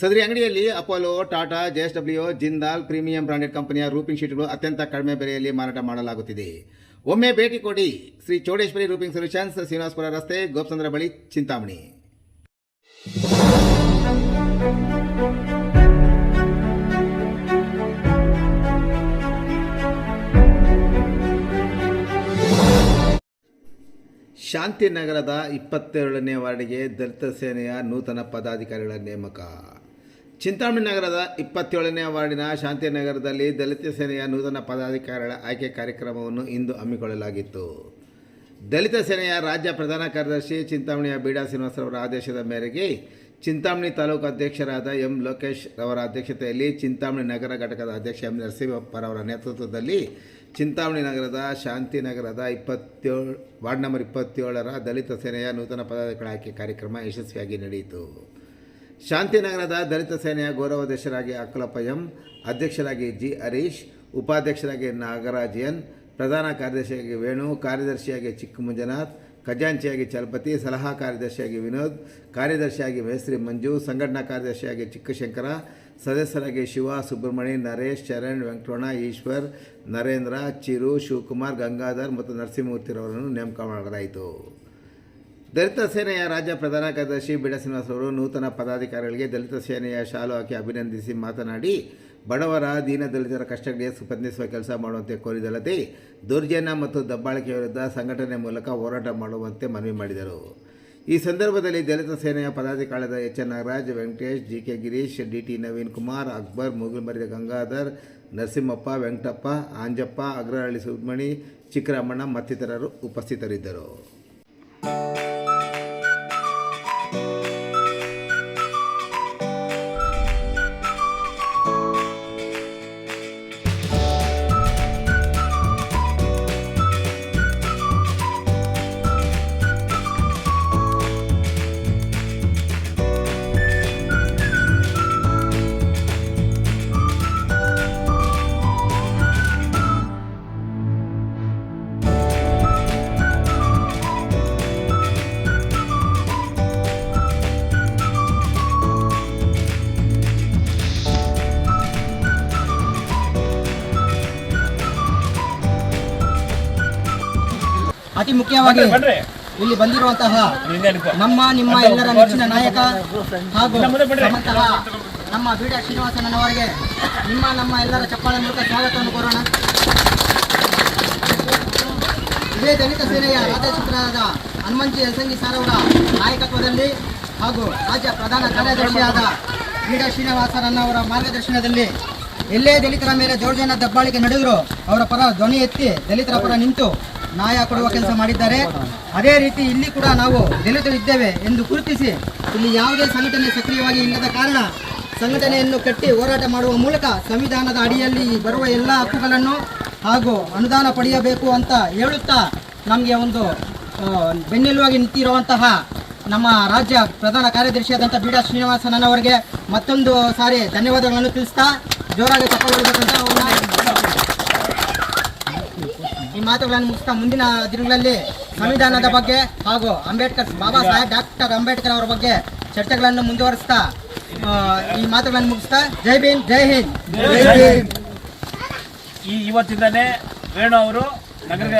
ಸದರಿ ಅಂಗಡಿಯಲ್ಲಿ Apollo, Tata JSW Jindal, premium branded ಕಂಪನಿಯ ರೂಪಿಂಗ್ ಶೀಟ್ಗಳು ಅತ್ಯಂತ ಕಡಿಮೆ ಬೆಲೆಯಲ್ಲಿ ಮಾರಾಟ ಮಾಡಲಾಗುತ್ತಿದೆ. ಒಮ್ಮೆ ಭೇಟಿ ಕೊಡಿ ಶ್ರೀ ಚೌಡೇಶ್ವರಿ ರೂಪಿಂಗ್ ಸೊಲ್ಯೂಷನ್ಸ್, ಶ್ರೀನಿವಾಸಪುರ ರಸ್ತೆ ಗೋಪಚಂದ್ರ ಬಳಿ, ಚಿಂತಾಮಣಿ. ಶಾಂತಿನಗರದ ಇಪ್ಪತ್ತೆರಡನೇ ವಾರ್ಡಿಗೆ ದಲಿತ ಸೇನೆಯ ನೂತನ ಪದಾಧಿಕಾರಿಗಳ ನೇಮಕ. ಚಿಂತಾಮಣಿ ನಗರದ ಇಪ್ಪತ್ತೇಳನೇ ವಾರ್ಡಿನ ಶಾಂತಿನಗರದಲ್ಲಿ ದಲಿತ ಸೇನೆಯ ನೂತನ ಪದಾಧಿಕಾರಿಗಳ ಆಯ್ಕೆ ಕಾರ್ಯಕ್ರಮವನ್ನು ಇಂದು ಹಮ್ಮಿಕೊಳ್ಳಲಾಗಿತ್ತು. ದಲಿತ ಸೇನೆಯ ರಾಜ್ಯ ಪ್ರಧಾನ ಕಾರ್ಯದರ್ಶಿ ಚಿಂತಾಮಣಿಯ ಬೀಡಾ ಶ್ರೀನಿವಾಸರವರ ಆದೇಶದ ಮೇರೆಗೆ ಚಿಂತಾಮಣಿ ತಾಲೂಕು ಅಧ್ಯಕ್ಷರಾದ ಎಂ ಲೋಕೇಶ್ ರವರ ಅಧ್ಯಕ್ಷತೆಯಲ್ಲಿ ಚಿಂತಾಮಣಿ ನಗರ ಘಟಕದ ಅಧ್ಯಕ್ಷ ಎಂ ನರಸಿಂಹಪ್ಪರವರ ನೇತೃತ್ವದಲ್ಲಿ ಚಿಂತಾಮಣಿ ನಗರದ ಶಾಂತಿನಗರದ ಇಪ್ಪತ್ತೇಳು, ವಾರ್ಡ್ ನಂಬರ್ ಇಪ್ಪತ್ತೇಳರ ದಲಿತ ಸೇನೆಯ ನೂತನ ಪದಾಧಿಕಾರಿ ಆಯ್ಕೆ ಕಾರ್ಯಕ್ರಮ ಯಶಸ್ವಿಯಾಗಿ ನಡೆಯಿತು. ಶಾಂತಿನಗರದ ದಲಿತ ಸೇನೆಯ ಗೌರವಾಧ್ಯಕ್ಷರಾಗಿ ಅಕ್ಕಲಪ್ಪ ಎಂ, ಅಧ್ಯಕ್ಷರಾಗಿ ಜಿ ಹರೀಶ್, ಉಪಾಧ್ಯಕ್ಷರಾಗಿ ನಾಗರಾಜ್ ಎನ್ ಪ್ರಧಾನ ಕಾರ್ಯದರ್ಶಿಯಾಗಿ ವೇಣು, ಕಾರ್ಯದರ್ಶಿಯಾಗಿ ಚಿಕ್ಕ ಮಂಜುನಾಥ್ ಖಜಾಂಚಿಯಾಗಿ ಚಲಪತಿ, ಸಲಹಾ ಕಾರ್ಯದರ್ಶಿಯಾಗಿ ವಿನೋದ್, ಕಾರ್ಯದರ್ಶಿಯಾಗಿ ಮೇಸ್ತ್ರಿ ಮಂಜು, ಸಂಘಟನಾ ಕಾರ್ಯದರ್ಶಿಯಾಗಿ ಚಿಕ್ಕಶಂಕರ, ಸದಸ್ಯರಾಗಿ ಶಿವ ಸುಬ್ರಹ್ಮಣಿ ನರೇಶ್ ಚರಣ್ ವೆಂಕಟರಮಣ, ಈಶ್ವರ್, ನರೇಂದ್ರ, ಚಿರು, ಶಿವಕುಮಾರ್, ಗಂಗಾಧರ್ ಮತ್ತು ನರಸಿಂಹಮೂರ್ತಿರವರನ್ನು ನೇಮಕ ಮಾಡಲಾಯಿತು. ದಲಿತ ಸೇನೆಯ ರಾಜ್ಯ ಪ್ರಧಾನ ಕಾರ್ಯದರ್ಶಿ ಬಿಡ ಅವರು ನೂತನ ಪದಾಧಿಕಾರಿಗಳಿಗೆ ದಲಿತ ಸೇನೆಯ ಶಾಲು ಹಾಕಿ ಅಭಿನಂದಿಸಿ ಮಾತನಾಡಿ, ಬಡವರ ದೀನ ದಲಿತರ ಕಷ್ಟಗಳಿಗೆ ಸ್ಪಂದಿಸುವ ಕೆಲಸ ಮಾಡುವಂತೆ ಕೋರಿದಲ್ಲದೆ ದೌರ್ಜನ್ಯ ಮತ್ತು ದಬ್ಬಾಳಿಕೆ ವಿರುದ್ಧ ಸಂಘಟನೆ ಮೂಲಕ ಹೋರಾಟ ಮಾಡುವಂತೆ ಮನವಿ ಮಾಡಿದರು. ಈ ಸಂದರ್ಭದಲ್ಲಿ ದಲಿತ ಸೇನೆಯ ಪದಾಧಿಕಾರಿಗಳಾದ H N Nagaraj Venkatesh G K Girish D T Naveen Kumar, Akbar, ಮುಗುಲ್ಮರಿದ Gangadhar, Narasimhappa, Venkatappa, Anjappa, Agrahalli Submani Chikkaramanna ಮತ್ತಿತರರು ಉಪಸ್ಥಿತರಿದ್ದರು. ಅತಿ ಮುಖ್ಯವಾಗಿ ಇಲ್ಲಿ ಬಂದಿರುವಂತಹ ನಮ್ಮ ನಿಮ್ಮ ಎಲ್ಲರ ನೆಚ್ಚಿನ ನಾಯಕ ಹಾಗೂ ನಮ್ಮ ಬೀಡ ಶ್ರೀನಿವಾಸನವರಿಗೆ ನಿಮ್ಮ ನಮ್ಮ ಎಲ್ಲರ ಚಪ್ಪಾಳ ಮೂಲಕ ಸ್ವಾಗತವನ್ನು ಕೋರೋಣ. ಇದೇ ದಲಿತ ಸೇನೆಯ ರಾಜ್ಯಚಿತ್ರರಾದ ಹನುಮಂಜಿ ಎಸಂಗಿ ಸರ್ ಅವರ ನಾಯಕತ್ವದಲ್ಲಿ ಹಾಗೂ ರಾಜ್ಯ ಪ್ರಧಾನ ಕಾರ್ಯದರ್ಶಿಯಾದ ಬೀಡ ಶ್ರೀನಿವಾಸರನ್ನವರ ಮಾರ್ಗದರ್ಶನದಲ್ಲಿ ಎಲ್ಲೇ ದಲಿತರ ಮೇಲೆ ದೌರ್ಜನ್ಯ ದಬ್ಬಾಳಿಕೆ ನಡೆದರೂ ಅವರ ಪರ ಧ್ವನಿ ಎತ್ತಿ ದಲಿತರ ಪರ ನಿಂತು ನ್ಯಾಯ ಕೊಡುವ ಕೆಲಸ ಮಾಡಿದ್ದಾರೆ. ಅದೇ ರೀತಿ ಇಲ್ಲಿ ಕೂಡ ನಾವು ದಲಿತರು ಇದ್ದೇವೆ ಎಂದು ಗುರುತಿಸಿ ಇಲ್ಲಿ ಯಾವುದೇ ಸಂಘಟನೆ ಸಕ್ರಿಯವಾಗಿ ಇಲ್ಲದ ಕಾರಣ ಸಂಘಟನೆಯನ್ನು ಕಟ್ಟಿ ಹೋರಾಟ ಮಾಡುವ ಮೂಲಕ ಸಂವಿಧಾನದ ಅಡಿಯಲ್ಲಿ ಬರುವ ಎಲ್ಲ ಹಕ್ಕುಗಳನ್ನು ಹಾಗೂ ಅನುದಾನ ಪಡೆಯಬೇಕು ಅಂತ ಹೇಳುತ್ತಾ ನಮಗೆ ಒಂದು ಬೆನ್ನೆಲುವಾಗಿ ನಿಂತಿರುವಂತಹ ನಮ್ಮ ರಾಜ್ಯ ಪ್ರಧಾನ ಕಾರ್ಯದರ್ಶಿಯಾದಂಥ ಬಿ ಶ್ರೀನಿವಾಸನ್ ಅವರಿಗೆ ಮತ್ತೊಂದು ಸಾರಿ ಧನ್ಯವಾದಗಳನ್ನು ತಿಳಿಸ್ತಾ ಜೋರಾಗಿ ತಗೊಳ್ಬೇಕಂತ ಮಾತುಗಳನ್ನು ಮುಗಿಸ್ತಾ ಮುಂದಿನ ದಿನಗಳಲ್ಲಿ ಸಂವಿಧಾನದ ಬಗ್ಗೆ ಹಾಗೂ ಅಂಬೇಡ್ಕರ್ ಬಾಬಾ ಸಾಹೇಬ್ ಡಾಕ್ಟರ್ ಅಂಬೇಡ್ಕರ್ ಅವರ ಬಗ್ಗೆ ಚರ್ಚೆಗಳನ್ನು ಮುಂದುವರಿಸ್ತಾ ಈ ಮಾತುಗಳನ್ನು ಮುಗಿಸ್ತಾ ಜೈ ಭೀಮ್ ಜೈ ಹಿಂದ್. ಈ ಇವತ್ತಿಂದಲೇ ವೇಣು ಅವರು ನಗರದ?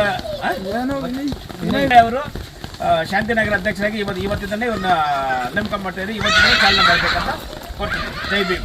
ಅವರು ಶಾಂತಿನಗರ ಅಧ್ಯಕ್ಷರಾಗಿ ಇವತ್ತು ಇವತ್ತಿಂದಲೇ ಇವ್ರನ್ನ ನೇಮಕ ಮಾಡ್ತಾ ಇದ್ದೀವಿ ಇವತ್ತಿಂದ ಚಾಲನೆ ಮಾಡಬೇಕಂತ ಕೊಡ್ತೀನಿ ಜೈ ಭೀಮ್.